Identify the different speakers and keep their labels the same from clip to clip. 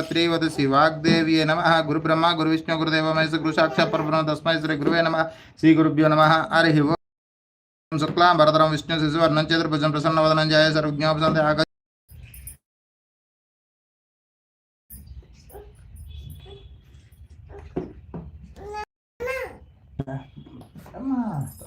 Speaker 1: त्रीवत शिवाग्देव्ये नमः। गुरुब्रह्मा, गुरुविष्णु, गुरुदेव, महेश गुरुसाक्ष परब्रह्म श्री गुरुवे नमः। श्री गुरुभ्यो नम। हरिः ओम। शुक्लां, भरतरं, विष्णु, शिशुवर्णं, चतुर्भुजं, प्रसन्नवदनं, जय सर्वज्ञोपसन्ते आग Come on.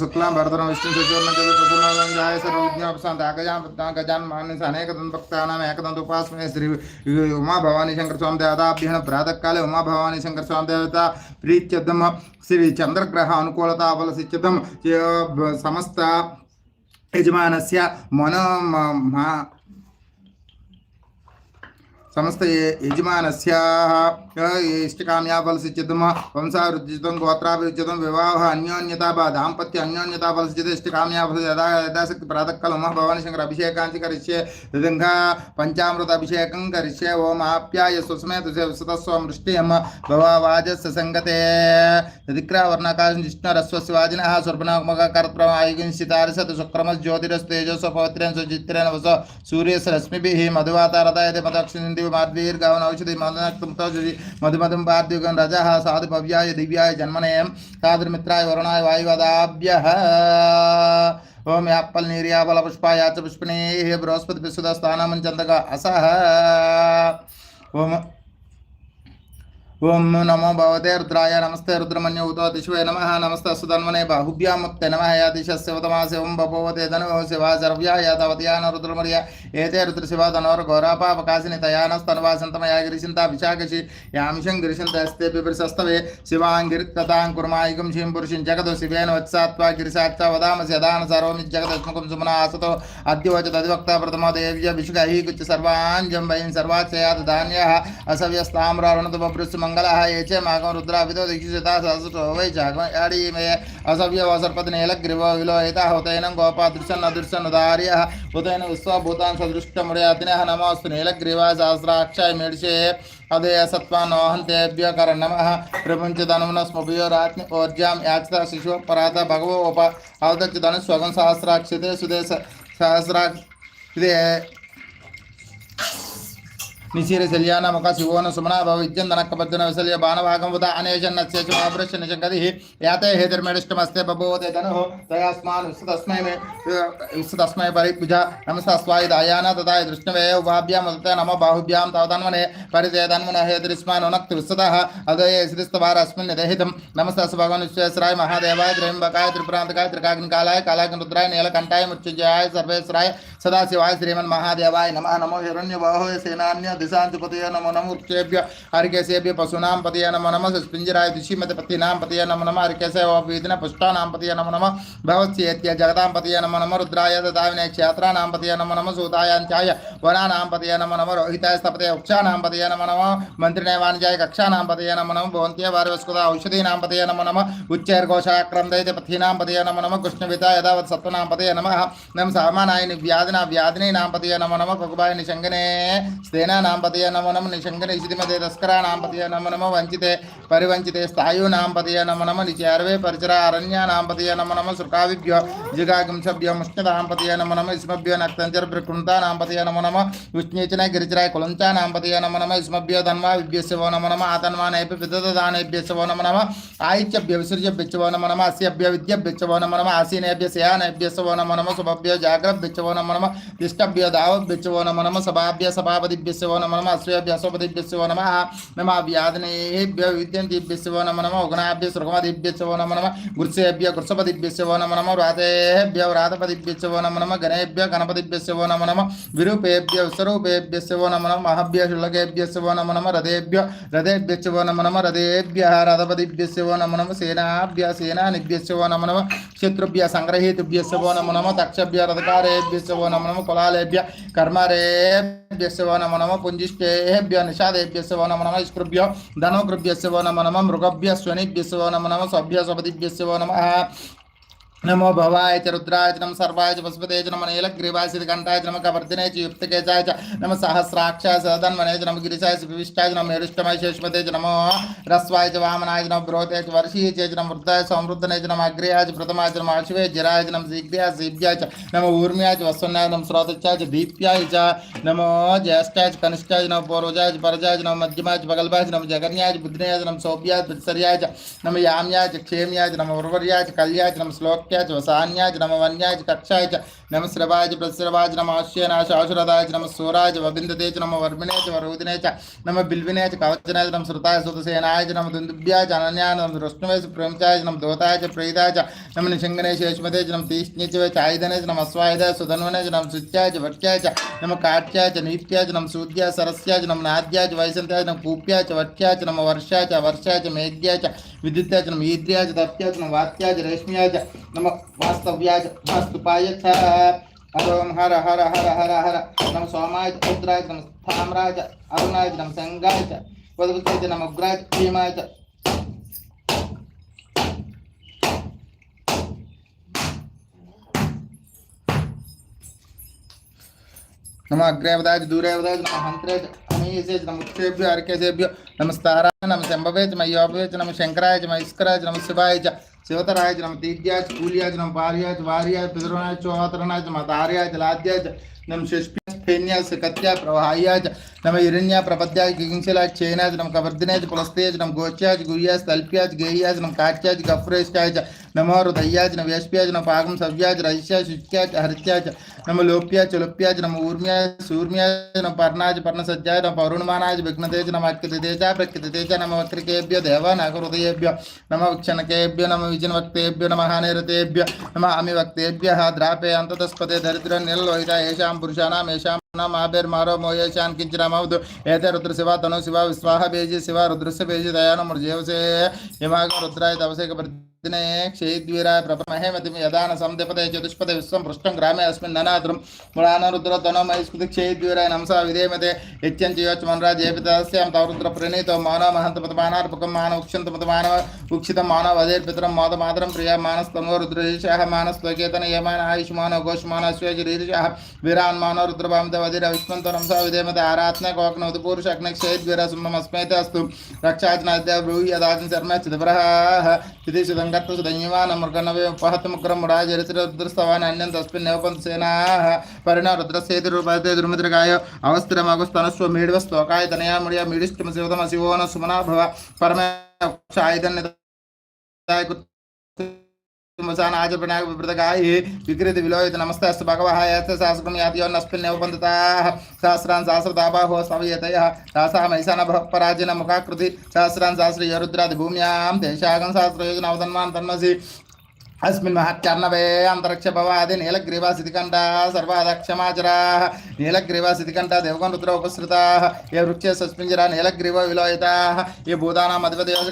Speaker 1: शुक्लां भरतरं विष्णुं सचिवर्ण चतुर्प्रसन्नजाय सर्वज्ञापसान्तकजापदाङ्गजान्मानसानेकदन्तभक्तानामेकदन्तोपासने श्री उमा भवानी शङ्करस्वामी देवताभ्यः प्रातःकाले उमा भवानी शङ्करस्वामी देवता प्रीत्यदं श्री चन्द्रग्रह अनुकूलता बलसिच्यदं समस्त यजमानस्य मनो समस्त यजमानस्य इष्ट काम्या बल सिंचितम वंशारुचितम गोत्राभिरुचितम विवाह अन्योन्यता दापत्य अन्योन्यता फल सिद्ध इष्ट कामया फल यदा यदाशक्ति प्रातः कल मम भवानी शंकर अभिषेकांश करिष्ये ऋदंग पंचामृत अभिषेक करिष्ये, ओम आप्याय सुस्मे तुझे सुतस्वृष्टि हम भवावाजस संगते ऋदिक्रा वर्णाकाश जिष्णु रस्व शिवाजिन स्वर्पनात्मक कर्तप्रमायुगिंशितार सत सुक्रम ज्योतिरस्तेजस पवित्रेण सुचित्रेण वस सूर्यस रश्मिभिः मधुवातारदा यदि मदक्षिणीर्गवनौषधि मदनक्तुं मधुमधुं रज साधु भव्याय दिव्याय जन्मनय साधु मित्राय वरुणाय वायुवदाभ्य। ओम यापल नीरियापल पुष्पायाच पुष्पिणी बृहस्पति विशुद स्थानमं चंदक असह ओम ओम नमो भगवते रुद्राय, नमस्ते रुद्रमण्य रुद्रमन्योतो दिशुवे नम, नमस्ते सुधन्वने बाहुभ्यामुक्ते नम, या दिशस्य वतमासे ओं बभोवते धनुः, शिवा सर्व्या या तवत्या न रुद्रमर्या एते रुद्रशिवा धनोर्घोरापापकाशिनि तयानस्तन्वासन्तमया गिरिशिन्ता विशाकशि यामिषं गिरिशन्तस्ते बिभृशस्तवे शिवाङ्गिरिकतां कुर्मायिकं शिं पुरुषं जगतो शिवेन वत्सात्वा गिरिशाच्च वदामसि, यदान सर्वमि जगदस्मुखं सुमना आसतो अद्योच तदिवक्ता प्रथम देव्य विशुकैः कुच्च सर्वाञ्जं वयं सर्वाच्चयात् धान्यः असव्यस्ताम्रारुणतुपभृष्मं मंगलः ये च माकं रुद्राभितो दीक्षिता सहसो वै चाकं याडीमे असव्यवसर्पतिनीलग्रीवो विलोहिता हुतैनं गोपादृशन्नदृशन्नुदार्यः हुतैन विश्वभूतान् सदृष्टमुडयातिनः नमोऽस्तु नीलग्रीवा सहस्राक्षय मीडशे अदय सत्त्वानोहन्तेभ्य कर नमः प्रपञ्चधनुनस्मभियोरात्मि ओर्जां याचिता शिशु परात भगवो उप। अवदच्युधनुस्वगं सहस्राक्षते सुदे सहस्राक्षते నిశీరశల్యాన ముఖ శివోన సుమనా భవిద్యం ధనక్కబద్ధన విశల్య బాణభాగం ఉదా అనేజన్న శేషమాభృష్య నిశంగతి యాతే హేతిర్మేడిష్టమస్తే బభూవతే ధను. తయాస్మాన్ విశ్వతస్మై విశ్వతస్మై పరిభుజ నమస్తస్వాయి దాయాన తథా దృష్ణవే ఉభాభ్యాం ఉదతే నమ బాహుభ్యాం తవధన్వనే పరితే ధన్వన హేతిరిస్మాన్ ఉనక్తి విశ్వత అదయ శ్రీస్తవారస్మిన్ నిదహితం నమస్తస్ భగవన్ విశ్వేశ్వరాయ మహాదేవాయ త్రయంబకాయ త్రిపురాంతకాయ త్రికాగ్నికాలాయ కాలాగ్ని రుద్రాయ నీలకంఠాయ మృత్యుజయాయ సర్వేశ్వరాయ సదాశివాయ శ్రీమన్ మహాదేవాయ నమ. నమో హిరణ్య బాహో సేనాన్య दिशान्तपतये नमो नम वृक्षेभ्य हरिकेशेभ्य पशूनां पतये नमो नम स्पिञ्जराय दुषिमतपत्तीनां पतये नमो नम हरिकेशवापीदिन पुष्टानां पतये नमो नम भवत्सेत्य जगतां पतये नमो नम रुद्राय ददाविने क्षेत्राणां पतये नमो नम सूतायाञ्चाय वनानां पतये नमो नम रोहितायस्तपत स्तपतये वृक्षाणां पतये नमो नम मन्त्रिणे वाणिजाय कक्षाणां पतये नमो नम भवन्त्य वारवस्कृता औषधीनां पतये नमो नम उच्चैर्घोषाक्रं दयते पथीनां पतये नमो नम कृष्णविता यदावत् सत्त्वनां पतये नमः नम सामनाय व्याधिना व्याधिने नाम पतये नमो नम कुकुबाय निशंगने स्तेना స్థేనా నాం పతయ నమో నమ నిశంగనే ఇసిదిమతే తస్కరా నాం పతయ నమో నమ వంచితే పరివంచితే స్థాయు నాం పతయ నమో నమ నిచారవే పరిచర అరణ్య నాం పతయ నమో నమ శృకావిభ్య జిగాగింసభ్య ముష్ణదాం పతయ నమో నమ ఇస్మభ్య నక్తంచర ప్రకృంతా నాం పతయ నమో నమ ఉష్ణీచన గిరిచరాయ కులంచా నాం పతయ నమో నమ ఇస్మభ్య ధన్వా విభ్యస్య వో నమో నమ ఆతన్వా నైప విదదానేభ్యస్య వో నమో నమ ఆయిత్యభ్య విసృజ్యభ్యచ్చ వో నమో నమ అస్యభ్య విద్యభ్యచ్చ వో నమో నమ ఆసీనేభ్య శయానేభ్యస్య వో నమో నమ శుభభ్య జాగ్రభ్యచ్చ వో నమో नम नम अश्वेभ्य स्वपतिभ्यो नम नम व्याधनेभ्य विद्यंतीभ्यो नम नम उगुणाभ्य सुखमदिभ्यो नम नम गुरुसेभ्य गुरुसपतिभ्यो नम नम व्रातेभ्य व्रातपतिभ्यो नम नम गणेभ्य गणपतिभ्यो नम नम विरूपेभ्य स्वरूपेभ्यो नम नम महभ्य शुल्लकेभ्यो नम नम रथेभ्य रथेभ्यो नम नम रथेभ्य रथपतिभ्यो नम नम सेनाभ्य सेनानिभ्यो नम नम శత్రుభ్య సంగ్రహీతుభ్య శుభో నమ నమ తక్షభ్య రథకారేభ్య శుభో నమ నమ కులాలేభ్య కర్మరేభ్య శుభో నమ నమ పుంజిష్ేభ్య నిషాదేభ్య శివ నమ నమ ఇష్కృభ్యో ధనోకృభ్య శివ నమ నమ మృగభ్య స్వనిభ్య శివ నమ నమ సభ్య సపతిభ్య నమ नमो भवाय च रुद्राय च नम सर्वाय च वसुपते च नम नीलग्रीवाय सिद्धकण्ठाय च नम कवर्धिने च युक्तकेचाय च नम सहस्राक्षाय सदन्वने च नम गिरिशाय विविष्टाय च नम मेरुष्टमाय शेषपते च नमो रस्वाय च वामनाय च नम ब्रोते च वर्षीय च नम वृद्धाय संवृद्धने च नम अग्र्याय च प्रथमाय च नम अश्वे जराय च नम शीघ्राय सीभ्याय च नम ऊर्म्याय च वस्वन्याय नम स्रोतच्चाय च दीप्याय च नमो ज्येष्ठाय च कनिष्ठाय च नम पूर्वजाय च परजाय च नम मध्यमाय च बगलभाय च नम जगन्याय च बुद्धिनाय च नम सौभ्याय च नम याम्याय च क्षेम्याय च नम उर्वर्याय च कल्याय च नम श्लोक ముఖ్యాచ వసాన్యాచ నమవన్యాచ కక్షాయ नम कक्षाय च नम श्रवाय च नम आश्यनाय च नम वर्मिणे च वरोदिने च नम बिल्विने च नम श्रुताय सुतसेनाय नम दुन्दुभ्याय च अनन्याय नम दृष्णवे च प्रेमचाय नम दोताय च नम निशङ्गने शेषमते नम तीक्ष्णे च नम अस्वायुधाय सुधन्वने नम सुत्याय च नम नीत्याय च नम सूद्याय सरस्याय च नम नाद्याय च वैसन्त्याय नम वट्याय च नम मेघ्याय च विद्युत्याय च नम ईद्र्याय च नम वात्याय च नम वास्तुपाय च हरोम हर हर हर हर हर। नम सोमाय रुद्राय नम थाम्राय अरुणाय नम संगाय च नम उग्राय भीमाय नम अग्रेवदाय दूरेवदाय नम हंत्रे अमीसे नम उत्सेभ्यो नम शंभवे च मयोभवे च नम शंकराय नम शिवाय च शिवतराय च नम तीर्याय च कूल्याय च नम पार्याय च वार्याय च पितृणाय च चौहतरणाय च मतार्याय च लाद्याय च नम शिष्प्याय फेन्याय च कत्याय प्रवाहायाय च नम हिरण्याय प्रपद्याय किंशलाय च चेनाय च नम पुलस्तेय च नम च तल्प्याय च गेह्याय नम गफ्रेष्टाय च नमो हृदयाय च नम च नम पागम शुच्याय च हरित्याय च नम लोप्याय च लोप्याय च नम ऊर्म्याय सूर्म्याय च नम पर्णाय च पर्णसज्जाय, नम पौरुणमानाय च विघ्नते च नम अक्कृते च प्रकृते च नम वक्रिकेभ्यो देवानागहृदयेभ्यो नम विक्षणकेभ्यो नम विजनवक्तेभ्यो, नम हानिरतेभ्यो, नम अमिवक्तेभ्यः द्रापे अन्ततस्पते दरिद्र, निर्लोहिता, येषां पुरुषाणाम् येषां नाम आबिर्मारो मोयेशान रुद्र शिवा तनु शिवा विस्वाह बेजी शिवा रुद्रस्य बेजी दयान मृजेवसे हिमाग रुद्राय तवसेक दिने क्षेद्वीराय प्रपमहेमतिं यदान संदपते चतुष्पदे विश्वं पृष्ठं ग्रामे अस्मिन् ननाद्रुं मुळान रुद्र तनमयस्कृति क्षेद्वीराय नमसा विधेमते यच्यं च योचमनराज एपितस्यां तवरुद्र प्रणीतो मानव महन्तपतमानार्पकं मानव उक्षन्तपत मानव उक्षितं मानव अधेर्पितरं मातमातरं प्रिया मानस्तमो रुद्रशीषः मानस्त्वकेतन यमान आयुष्मानो घोषमानो स्वेजरीर्षः वीरान् मानो रुद्रभामदेवधिर विष्णन्तो नमसा विधेमते आरात्न अस्तु। शर्म चिदप्रः। గట్టు ధన్యవాన మృగణవే ఉపహత ముగ్రం రాజరిశ్రదృస్తవాన్ అన్యం తస్మిన్ ఉపంత సేనా పరిణ రుద్రసేతి రూపతే దుర్మిద్రగాయ అవస్థిరమగు స్తనస్వ మీడివ స్తోకాయ తనయా మీడిష్టమ శివతమ శివోన సుమనాభవ పరమ ఆయుధన్ తుమసాన ఆచరణాగ విభృతగాయి వికృతి విలోయత నమస్తేస్తు భగవః ఏస్తే శాస్త్రం యాతియో నస్మిన్నేవ పందతా సహస్రాన్ సహస్రతాబాహో సవయతయ రాసా మహిషాన బృహపరాజిన ముఖాకృతి సహస్రాన్ సహస్ర యరుద్రాది భూమ్యాం దేశాగం సహస్రయోజన అవతన్మాన్ తన్మసి అస్మిన్ మహాచర్ణవే అంతరిక్ష భవాది నీలగ్రీవా సిద్ధికంఠ సర్వాదక్షమాచరా నీలగ్రీవా సిద్ధికంఠ దేవగణ రుద్ర ఉపశ్రుత ఏ వృక్షే సస్మించరా నీలగ్రీవ విలోయిత ఏ భూతానాం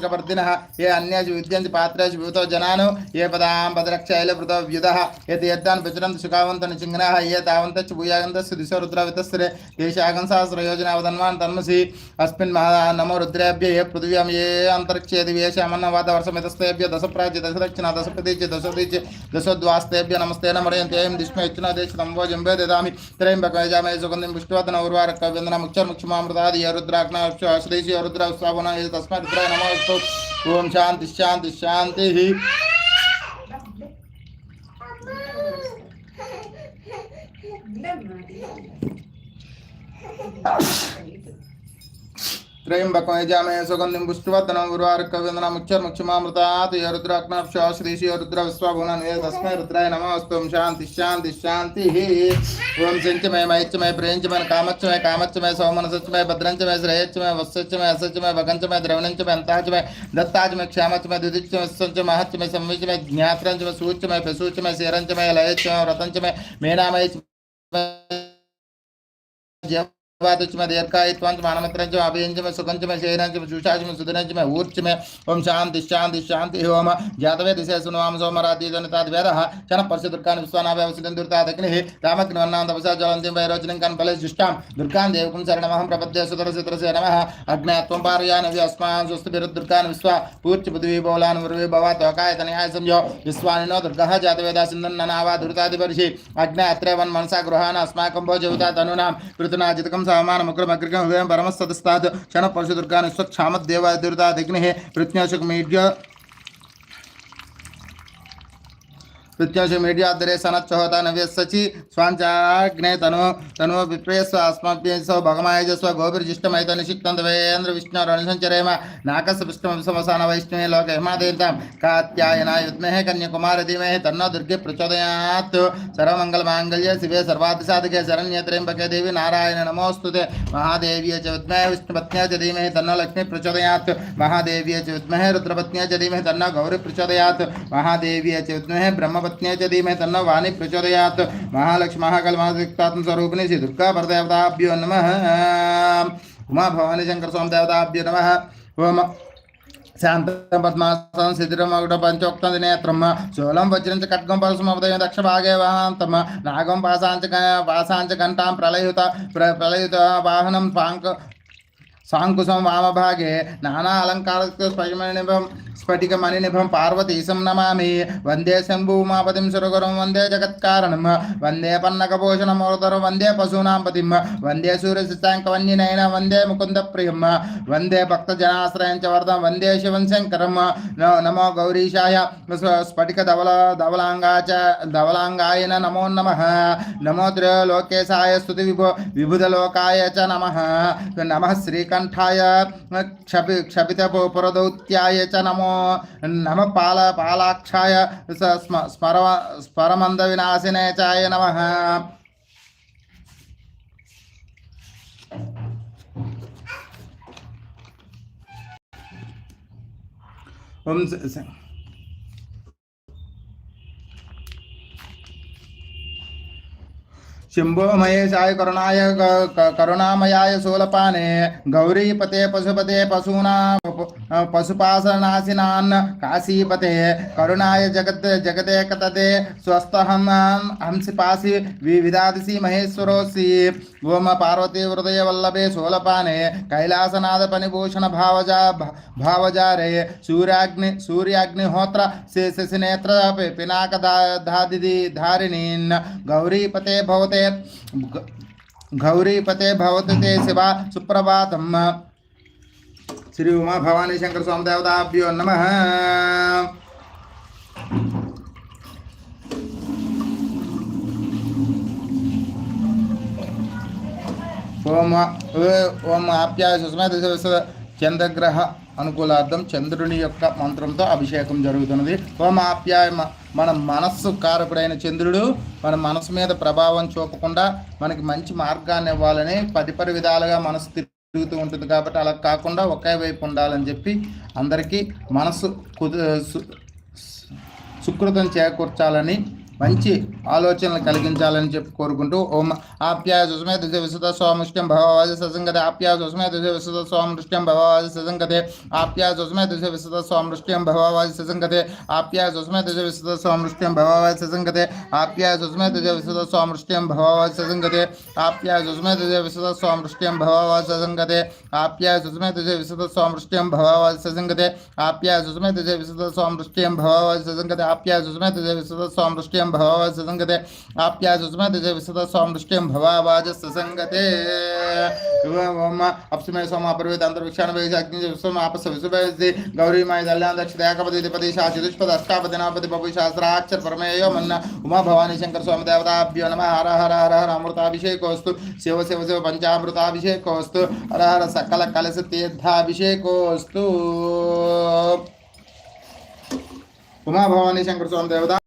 Speaker 1: వర్ధిన ఏ అన్యేషు విద్యంతి పాత్రేషు భూతో జనాను ఏ పదాం పదరక్ష భృత వ్యుధ ఏ తీర్థాన్ ప్రచురంత సుఖావంతని చింగన ఏ తావంత భూయాగంత దిశ రుద్ర వితస్త్రే దేశాగం సహస్ర యోజన అవధన్వాన్ తన్మసి అస్మిన్ మహా నమో రుద్రేభ్య ఏ పృథివ్యం ఏ అంతరిక్షేది వేషమన్న వాత వర్షమితస్తేభ్య దశ ప్రాచ్య దశ దక్షిణ దశ ప్రతి दशोदीच्य दशोद्वास्तेभ्य नमस्ते नमरयन्ते एँ दिष्म वो जम्बे ददामि त्र्यम्बकजामहे सुगन्धिं पुष्टवतन उर्वारकव्यन्दनं मुक्षर्मुक्षमामृतादि रुद्राग्नाश्रेषि रुद्र स्वावना तस्मात् रुद्राय नमोऽस्तु ॐ त्र्यम्बकं यजामहे सुगन्धिं पुष्टवर्धनं उर्वारकव्यन्दनं मुक्षर्मुक्षमामृतात् य रुद्राग्नाश्रेषि रुद्र विश्वाभुवनं ये तस्मै रुद्राय नमोऽस्तु ॐ शान्ति शान्ति शान्तिः ॐ सिञ्चमय मयच्चमय प्रेञ्चमय कामच्चमय कामच्चमय सौमनसच्चमय भद्रञ्चमय श्रेयच्चमय वत्सच्चमय असच्चमय भगञ्चमय द्रवणञ्चमय अन्तःचमय दत्ताचमय क्षामच्चमय द्विदिच्चमय सञ्च महच्चमय संविचमय मेनामय वातुचमे दीर्घायित्वांच मानमित्रंच सुदनंचमे ऊर्चमे ओम शांति शांति शांति जातवे दिशे सुनवाम सोमराति जनिताद वेदः चन परस्य दुर्गान् विश्वनाभे वसितं दुर्तादग्निः रामग्निवन्नां तपसा ज्वलन्तीं वैरोचनं कान् फले जुष्टां विश्वा। पूर्च पृथ्वी बहुलान् उर्वी भवा त्वकाय तनयाय संयो। विश्वानिनो दुर्गः जातवेदा सिन्धन्ननावा पृथुनाजितकं सामानमुग्रमग्रगं क्षण परमस्तदस्तात् क्षणपरशुदुर्गान् स्वच्छामद्देवादिर्तादग्निः पृथ्न्यशुकमीड्य प्रत्याशक मीडियादरे सनच्च होता नव्य सचि स्वांचाग्ने तनो तनो विप्रेस्व अस्मभ्य स्व भगमाय स्व गोभिर्जिष्टमैत निषिक्तं देवेन्द्र विष्णु रणसञ्चरेम नाकस्य पृष्ठं समसान वैष्णवे लोके हिमादेवतां कात्यायनाय विद्महे कन्याकुमार धीमहि तन्नो दुर्गे प्रचोदयात्। सर्वमङ्गलमाङ्गल्ये शिवे सर्वादिसाधके शरण्ये त्र्यम्बके देवी नारायण नमोऽस्तु ते। महादेव्यै च विद्महे विष्णुपत्न्यै च धीमहि तन्नो लक्ष्मी प्रचोदयात्। महादेव्यै च विद्महे रुद्रपत्न्यै च धीमहि तन्नो गौरी प्रचोदयात्। महादेव्यै च विद्महे ब्रह्मपत्न्यै च धीमहि तन्नो वाणी प्रचोदयात् महालक्ष्मी महाकल्मादिक्तात्म स्वरूपिणी श्री दुर्गा परदेवताभ्यो नमः उमा भवानी शंकर स्वामी देवताभ्यो नमः ओम శాంతం పద్మాసం శిథిరమగుట పంచోక్తం నేత్రమ శూలం వజ్రం చ ఖడ్గం పరశుమోదయం దక్ష భాగే వాహంతమ నాగం పాశాంచ పాశాంచ ఘంటాం ప్రళయుత ప్ర ప్రళయుత వాహనం పాంక సాంకుశం వామభాగే నానా అలంకార స్ఫటికమణినిభం స్ఫటికమణినిభం పార్వతీశం నమామి వందే శంభూమాపతిం సురగురం వందే జగత్కారణం వందే పన్నకభూషణమోదరం వందే పశూనాం పతిం వందే సూర్యశాంకవన్యనైన వందే ముకుంద ప్రియం వందే భక్తజనాశ్రయం చ వరదం వందే శివం శంకరం నమో గౌరీశాయ స్ఫటిక ధవల ధవలాంగా చ ధవలాంగాయన నమో నమ నమో త్రిలోకేశాయ స్తుతి విభు విభుధలోకాయ చ నమ నమ శ్రీకంఠాయ कण्ठाय क्षपि क्षपितपुरदौत्याय च नमो नम पाल पालाक्षाय स्म स्मर स्मरमन्दविनाशिने चाय नम। ओम शिम्भोमयेशाय करुणाय करुणामयाय शूलपाने गौरीपते पशुपते पशूना पशुपाशनाशिनान् काशीपते, करुणाय जगत् जगते कतते स्वस्थहं हंसि पासि विविधादिशि महेश्वरोऽसि। भूम पार्वती हृदय वल्लभे सोलपाने कैलासनाद पनिभूषण भावजा भावजारे सूर्याग्नि सूर्याग्निहोत्र शेष पिनाक धादिधि धारिणी गौरीपते भवते गौरीपते भवते ते शिवा सुप्रभातम श्री उमा भवानी शंकर स्वामी देवताभ्यो नमः ఓం ఓమ ఓం ఆప్యాయ సుస్మేత శివ చంద్రగ్రహ అనుకూలార్థం చంద్రుని యొక్క మంత్రంతో అభిషేకం జరుగుతున్నది. ఓం ఆప్యాయ మన మనస్సు కారకుడైన చంద్రుడు మన మనసు మీద ప్రభావం చూపకుండా మనకి మంచి మార్గాన్ని ఇవ్వాలని పదిపరి విధాలుగా మనసు తిరుగుతూ ఉంటుంది కాబట్టి అలా కాకుండా ఒకే వైపు ఉండాలని చెప్పి అందరికీ మనసు కుదు సు- సుకృతం చేకూర్చాలని మంచి ఆలోచనలు కలిగించాలని చెప్పి కోరుకుంటూ ఓం ఆప్యాయ సుస్మే దిశ విశుద్ధ స్వాముష్ట్యం భగవాజ ససంగతే ఆప్యాయ సుస్మే దిశ విశుద్ధ స్వామృష్ట్యం భగవాజ ససంగతే ఆప్యాయ సుస్మే దిశ విశుద్ధ స్వామృష్ట్యం భగవాజ ససంగతే ఆప్యాయ సుస్మే దిశ విశుద్ధ స్వామృష్ట్యం భగవాజ ససంగతే ఆప్యాయ సుస్మే దిశ విశుద్ధ స్వామృష్ట్యం భగవాజ ససంగతే ఆప్యాయ సుస్మే దిశ విశుద్ధ స్వామృష్ట్యం భగవాజ ససంగతే ఆప్యాయ సుస్మే దిశ విశుద్ధ స్వామృష్ట్యం భగవాజ ససంగతే ఆప్యాయ సుస్మే దిశ విశుద్ధ స్వామృష్ట్యం భగవాజ ససంగతే ఆప్యాయ సుస్మే దిశ విశుద్ధ वृष्टिम भवावाच संगते आप्याज उसमें तुझे विसत स्वाम वृष्टिम भवावाच संगते अप्समे सोमा पर्वेद अंतरिक्षाण वेशाग्नि विश्वम आपस विश्वभि गौरी माय दल्यां दक्षितया कपति दिपति शाचिदुष्पद अष्टापति नापति बभु शास्त्राक्षर परमेयो मन्न। उमा भवानी शंकर स्वामी देवताभ्यो नमः। हर हर हर हर अमृताभिषेकोस्तु शिव शिव शिव पंचामृताभिषेकोस्तु हर हर सकल कलश तीर्थाभिषेकोस्तु उमा भवानी शंकर स्वामी देवता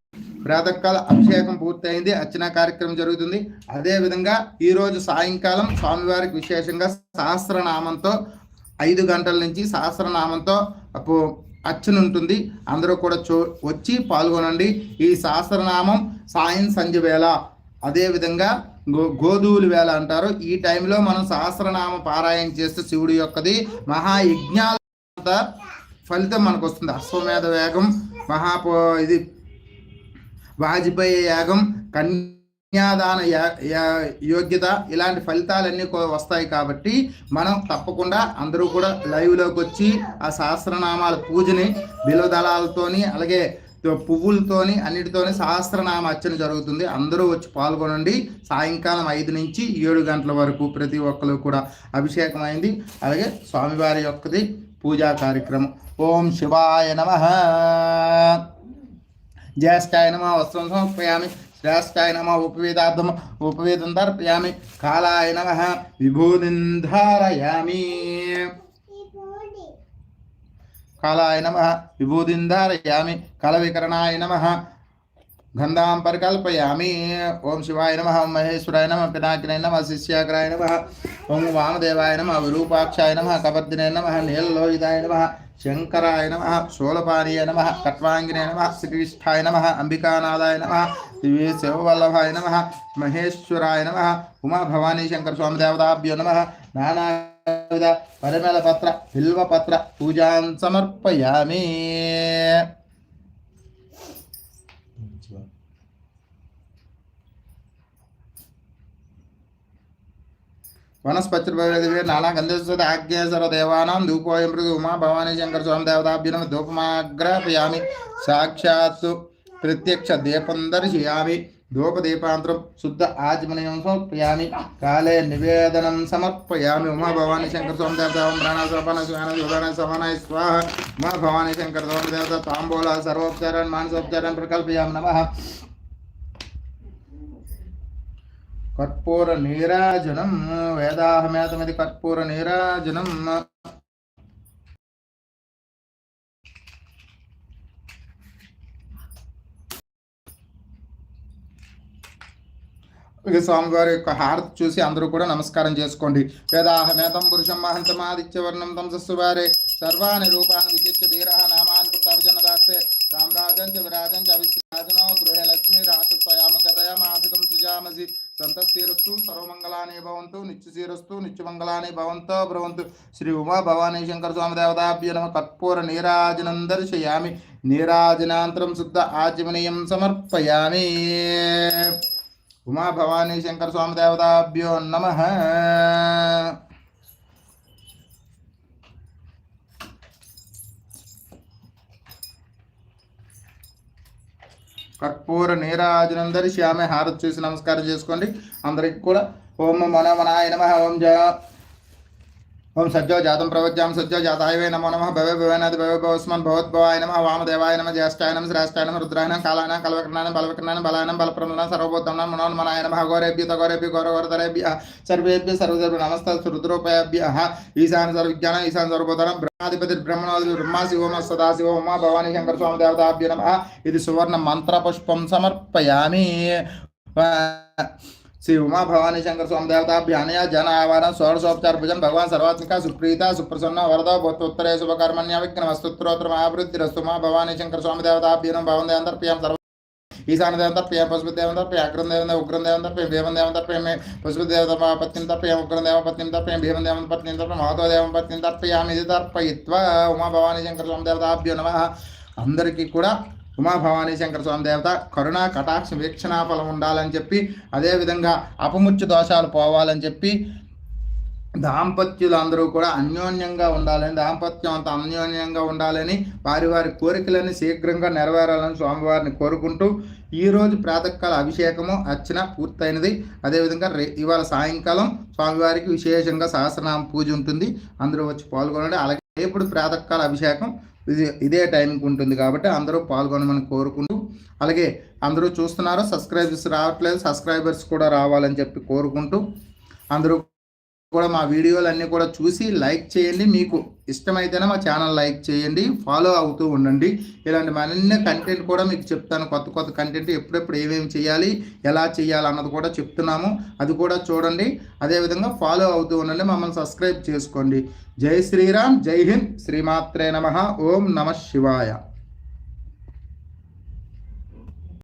Speaker 1: ప్రాతకాల అభిషేకం పూర్తయింది అర్చన కార్యక్రమం జరుగుతుంది. అదే విధంగా ఈ రోజు సాయంకాలం స్వామివారికి విశేషంగా సహస్రనామంతో ఐదు గంటల నుంచి సహస్రనామంతో అర్చన ఉంటుంది. అందరూ కూడా చో వచ్చి పాల్గొనండి. ఈ సహస్రనామం సాయం సంధ్య వేళ. అదేవిధంగా గో గోధువులు వేళ అంటారు. ఈ టైంలో మనం సహస్రనామ పారాయణ చేస్తే శివుడి యొక్కది మహాయజ్ఞాల ఫలితం మనకు వస్తుంది అశ్వమేధ వేగం మహా ఇది వాజ్పేయి యాగం కన్యాదాన యోగ్యత ఇలాంటి ఫలితాలన్నీ వస్తాయి కాబట్టి మనం తప్పకుండా అందరూ కూడా లైవ్లోకి వచ్చి ఆ సహస్రనామాల పూజని బిలదళాలతోని అలాగే పువ్వులతోని అన్నిటితోని సహస్రనామ అర్చన జరుగుతుంది. అందరూ వచ్చి పాల్గొనండి. సాయంకాలం ఐదు నుంచి ఏడు గంటల వరకు ప్రతి ఒక్కరు కూడా అభిషేకం అయింది అలాగే స్వామివారి యొక్కది పూజా కార్యక్రమం. ఓం శివాయ నమ. ज्येष्ठाय नमः वस्त्रं समर्पयामि श्रेष्ठाय नमः उपवेदार्थम् उपवेदं तर्पयामि कालाय नमः विभूतिं धारयामि कालाय नमः विभूतिं धारयामि कलविकरणाय नमः गन्धां परिकल्पयामि ॐ शिवाय नमः ॐ महेश्वराय नमः पिनाकिनाय नमः शिष्याग्राय नमः ॐ वामदेवाय नमः विरूपाक्षाय नमः कबर्दिने नमः नीललोहिताय नमः శంకరాయ నమ శూలపానీయ నమ కట్వాంగినే నమ శ్రీకృష్ణాయ నమ అంబికానాథాయ నమ శివవల్లభాయ నమ మహేశ్వరాయ నమ ఉమా భవానీ శంకర స్వామి దేవతాభ్యో నమ నానా పరిమళ పత్ర బిల్వ పత్ర పూజాన్ సమర్పయామి. వనస్పతిర్భవే నానా గంధేశ్వర ఆజ్ఞేశ్వర దేవానాం ధూపోయం మృదు ఉమా భవానీ శంకర స్వామి దేవతాభ్యునం ధూపమాగ్రహయామి సాక్షాత్తు ప్రత్యక్ష దీపం దర్శయామి ధూపదీపాంతరం శుద్ధ ఆచమనయం సమర్పయామి కాలే నివేదనం సమర్పయామి ఉమా భవానీ శంకర స్వామి దేవత ఓం ప్రాణ సోపన సుహాన శుభాన సమానాయ స్వాహ ఉమా భవానీ శంకర స్వామి దేవత తాంబూల సర్వోపచారాన్ని మానసోపచారాన్ని ప్రకల్పయామి నమ కర్పూర నీరాజనం వేదాహమేతమిది కర్పూర నీరాజనం స్వామివారి యొక్క హారతి చూసి అందరూ కూడా నమస్కారం చేసుకోండి. వేదాహమేతం పురుషం మహంతమాదిత్యవర్ణం తంసస్సువారే సర్వాణి రూపాన్ని విద్యుత్ ధీర నామాన్ని కృతవిజనదాస్తే సామ్రాజం చ విరాజం చ విశ్రాజనో గృహలక్ష్మి లక్ష్మీ రాక్షస్వయామగతయ మాసికం సుజామసి. సంతస్థిరస్తు సర్వమంగళాని భవంతు నిత్యశీరస్తు నిత్యమంగళాని భవంతో భ్రవంతు శ్రీ ఉమా భవానీ శంకర స్వామి దేవతాభ్య నమ. కర్పూర నీరాజనం దర్శయామి నీరాజనాంతరం శుద్ధ ఆచమనీయం సమర్పయామి. ఉమా భవానీ శంకర స్వామి దేవతాభ్యో నమ. కర్పూర నీరాజనం శ్యామే హారతి చూసి నమస్కారం చేసుకోండి. అందరికి కూడా ఓం మనమనాయ నమ ఓం జయ ఓం సజ్జో జాతం ప్రవజ్యాం సజ్జో జాతాయవే నమో నమ భవే భవనాది భవ భవస్మన్ భవద్భవాయ నమ వామదేవాయ నమ జ్యేష్ఠాయ నమ శ్రేష్ఠాయ నమ రుద్రాయన కాలాయన కలవకర్ణాన బలవకర్ణాన బలాయనం బలప్రమణం సర్వభూతం మనోన్మనాయ నమ ఘోరేభ్య తగౌరేభ్య గౌరవరతరేభ్య సర్వేభ్య సర్వదేభ్య నమస్త రుద్రోపయభ్య ఈశాన సర్వజ్ఞాన ఈశాన సర్వబోధనం బ్రహ్మాధిపతి బ్రహ్మణోది బ్రహ్మ శివమ సదాశివ ఉమా భవానీ శంకర స్వామి దేవతాభ్య నమ ఇది సువర్ణ श्री उमा भवानी शंकर स्वाम देवताभ्यानया जन आवाहन षोडशोपचार भजन भगवान सर्वात्मिका सुप्रीता सुप्रसन्न वरदा भूतोत्तरे शुभकर्मण्य विक्रमस्तोत्र महावृद्धिस्तु माँ भवानी शंकर स्वामी देवता नम भवन देवंतर प्रियम सर्व ईशान देवता प्रियम पुष्प देवता प्रिय अग्रम देवता उग्रम देवता प्रिय भीमन देवता प्रेम में पुष्प देवता पत्नी तर्पय उग्रम देव पत्नी तर्पय भीमन देव पत्नी तर्पय महतो देव पत्नी तर्पयामी तर्पयित्वा उमा भवानी शंकर स्वामी देवताभ्यो नम। अंदर की ఉమాభవానీ శంకర స్వామి దేవత కరుణ కటాక్ష వీక్షణాఫలం ఉండాలని చెప్పి అదేవిధంగా అపముచ్చు దోషాలు పోవాలని చెప్పి దాంపత్యులు అందరూ కూడా అన్యోన్యంగా ఉండాలని దాంపత్యం అంత అన్యోన్యంగా ఉండాలని వారి వారి కోరికలని శీఘ్రంగా నెరవేరాలని స్వామివారిని కోరుకుంటూ ఈరోజు ప్రాతకాల అభిషేకము అర్చన పూర్తయినది. అదేవిధంగా రే ఇవాళ సాయంకాలం స్వామివారికి విశేషంగా సహస్రనామ పూజ ఉంటుంది. అందరూ వచ్చి పాల్గొనండి. అలాగే ఇప్పుడు ప్రాతకాల అభిషేకం ఇది ఇదే టైంకి ఉంటుంది కాబట్టి అందరూ పాల్గొనమని కోరుకుంటూ అలాగే అందరూ చూస్తున్నారు సబ్స్క్రైబర్స్ రావట్లేదు సబ్స్క్రైబర్స్ కూడా రావాలని చెప్పి కోరుకుంటూ అందరూ కూడా మా వీడియోలన్నీ కూడా చూసి లైక్ చేయండి. మీకు ఇష్టమైతేనే మా ఛానల్ లైక్ చేయండి. ఫాలో అవుతూ ఉండండి. ఇలాంటి మరిన్ని కంటెంట్ కూడా మీకు చెప్తాను. కొత్త కొత్త కంటెంట్ ఎప్పుడెప్పుడు ఏమేమి చేయాలి ఎలా చేయాలి అన్నది కూడా చెప్తున్నాము. అది కూడా చూడండి. అదేవిధంగా ఫాలో అవుతూ ఉండండి. మమ్మల్ని సబ్స్క్రైబ్ చేసుకోండి. జై శ్రీరామ్. జై హింద్. శ్రీమాత్రే నమ. ఓం నమ శివాయ.